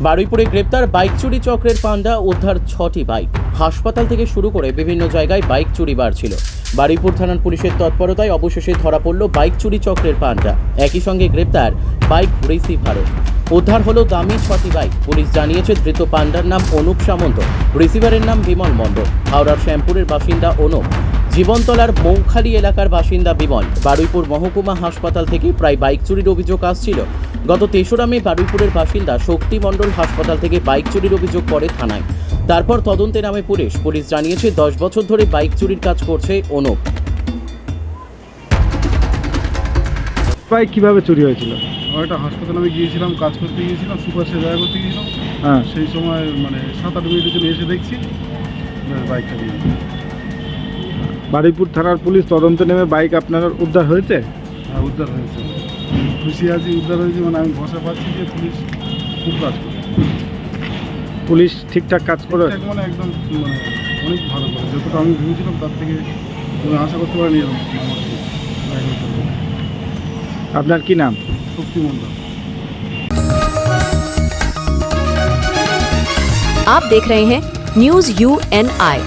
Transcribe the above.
বারুইপুরে গ্রেপ্তার বাইক চুরি চক্রের পান্ডা উদ্ধার ছটি বাইক। হাসপাতাল থেকে শুরু করে বিভিন্ন জায়গায় বাইক চুরি বাড়ছিল। বারুইপুর থানার পুলিশের তৎপরতায় অবশেষে ধরা পড়ল বাইক চুরি চক্রের পান্ডা। একই সঙ্গে গ্রেপ্তার বাইক রিসিভারও। উদ্ধার হলো দামি ছটি বাইক। পুলিশ জানিয়েছে, ধৃত পান্ডার নাম অনুপ সামন্ত। রিসিভারের নাম বিমল মণ্ডল। হাওড়ার শ্যামপুরের বাসিন্দা অনুপ। জীবনতলার মৌখালি এলাকার বাসিন্দা বিমল বারুইপুর মহকুমা হাসপাতাল থেকে প্রায় বাইক চুরির অভিযোগ আসছিল। গত তেসরা মে বারুইপুরের বাসিন্দা শক্তি মণ্ডল হাসপাতাল থেকে বাইক চুরির অভিযোগ করে থানায়। তারপর তদন্তে নামে পুলিশ। পুলিশ জানিয়েছে দশ বছর ধরে বাইক চুরির কাজ করছে অনুপ। বাইক কীভাবে চুরি হয়েছিল? আমার একটা হাসপাতালে আমি গিয়েছিলাম কাজ করতে গিয়েছিলাম সুপার সে দেখা করতে গিয়েছিলাম। হ্যাঁ। সেই সময় মানে সাত আট মিনিটের জন্য এসে দেখছি বাইকটা নিয়ে। বারুইপুর থানার পুলিশ তদন্তে নেমে বাইক আপনার উদ্ধার হয়েছে হ্যাঁ উদ্ধার হয়েছে খুশি আছি উদ্ধার হয়েছে মানে আমি ভরসা পাচ্ছি যে পুলিশ খুব কাজ করে পুলিশ ঠিকঠাক কাজ করে ঠিকঠাক মানে একদম মানে অনেক ভালো করে যতটা আমি ভেবেছিলাম তার থেকে আমি আশা করতে পারিনি এরকম আমার বাইকের উপর। আপনার কি নাম শক্তিমন্ডল आप देख रहे हैं न्यूज यू एन आई